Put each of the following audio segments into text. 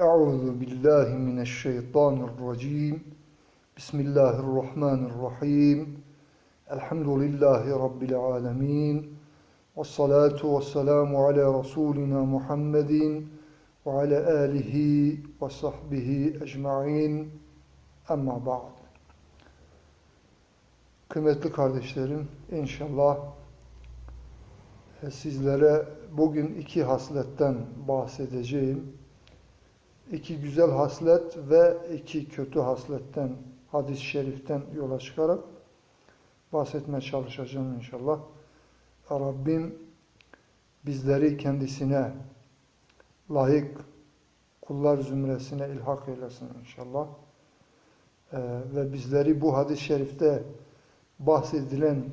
Euzu billahi mineşşeytanirracim. Bismillahirrahmanirrahim. Elhamdülillahi rabbil alamin. Ve salatu ve selamu ala rasulina Muhammedin ve ala alihi ve sahbihi ecmaîn. Amma ba'd. Kıymetli kardeşlerim, inşallah e, sizlere bugün iki hasletten bahsedeceğim. İki güzel haslet ve iki kötü hasletten, hadis-i şeriften yola çıkarak bahsetmeye çalışacağım inşallah. Rabbim bizleri kendisine layık kullar zümresine ilhak eylesin inşallah. Ee, ve bizleri bu hadis-i şerifte bahsedilen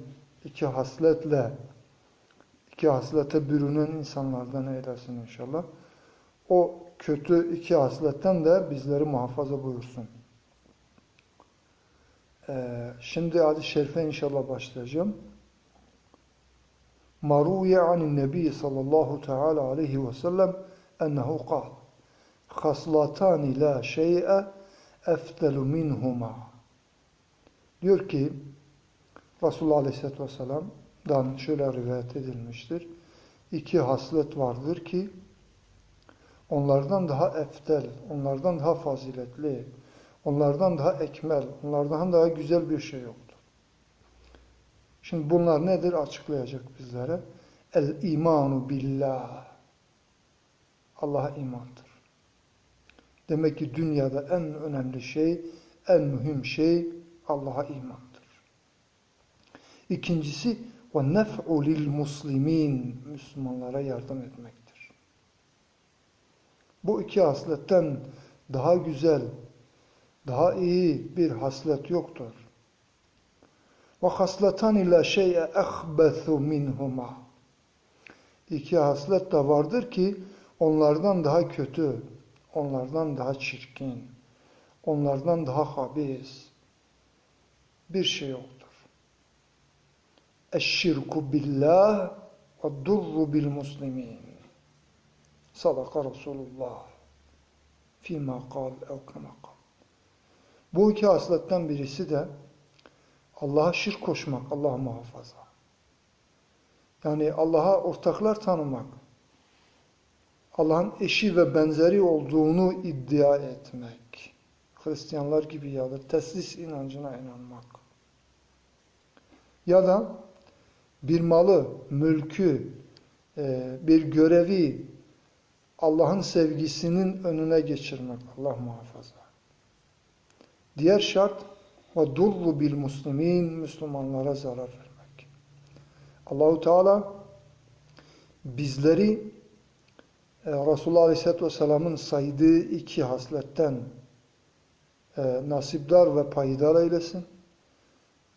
iki hasletle iki haslete bürünen insanlardan eylesin inşallah. O kötü iki hasletten de bizleri muhafaza buyursun. Ee, şimdi hadis-i şerife inşallah başlayacağım. Maruye anin nebi sallallahu teala aleyhi ve sellem ennehu kal. Haslatani la şey'e eftelu minhuma. Diyor ki Resulullah Aleyhisselatü Vesselam'dan şöyle rivayet edilmiştir. İki haslet vardır ki onlardan daha eftel, onlardan daha faziletli, onlardan daha ekmel, onlardan daha güzel bir şey yoktur. Şimdi bunlar nedir? Açıklayacak bizlere. El imanu billah. Allah'a imandır. Demek ki dünyada en önemli şey, en mühim şey Allah'a imandır. İkincisi ve nef'u lil muslimin Müslümanlara yardım etmektir. Bu iki hasletten daha güzel, daha iyi bir haslet yoktur. Ve haslatan ila şey'e ehbethu minhuma. İki haslet de vardır ki onlardan daha kötü, onlardan daha çirkin, onlardan daha habis bir şey yoktur. Eşşirku billah ve durru bil muslimin. Sadaka Resulullah. Fîmâ kal ev kal. Bu iki hasletten birisi de Allah'a şirk koşmak, Allah muhafaza. Yani Allah'a ortaklar tanımak, Allah'ın eşi ve benzeri olduğunu iddia etmek. Hristiyanlar gibi ya da teslis inancına inanmak. Ya da bir malı, mülkü, e, bir görevi Allah'ın sevgisinin önüne geçirmek. Allah muhafaza. Diğer şart ve durru bil muslimin Müslümanlara zarar vermek. Allahu Teala bizleri e, Resulullah Aleyhisselatü Vesselam'ın saydığı iki hasletten e, nasipdar ve payidar eylesin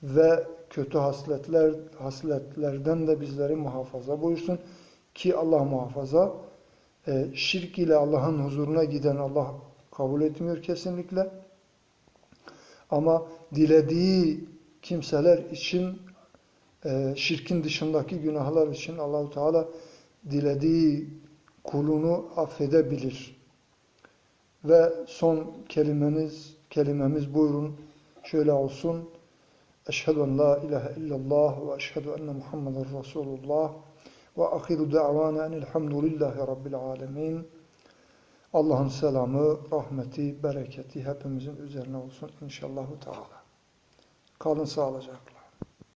ve kötü hasletler hasletlerden de bizleri muhafaza buyursun ki Allah muhafaza şirk ile Allah'ın huzuruna giden Allah kabul etmiyor kesinlikle. Ama dilediği kimseler için e, şirkin dışındaki günahlar için Allahu Teala dilediği kulunu affedebilir. Ve son kelimeniz kelimemiz buyurun şöyle olsun. Eşhedü en la ilahe illallah ve eşhedü enne Muhammeden Resulullah ve ahiru da'vana enilhamdülillahi rabbil alemin. Allah'ın selamı, rahmeti, bereketi hepimizin üzerine olsun inşallahu teala. Kalın sağlıcakla.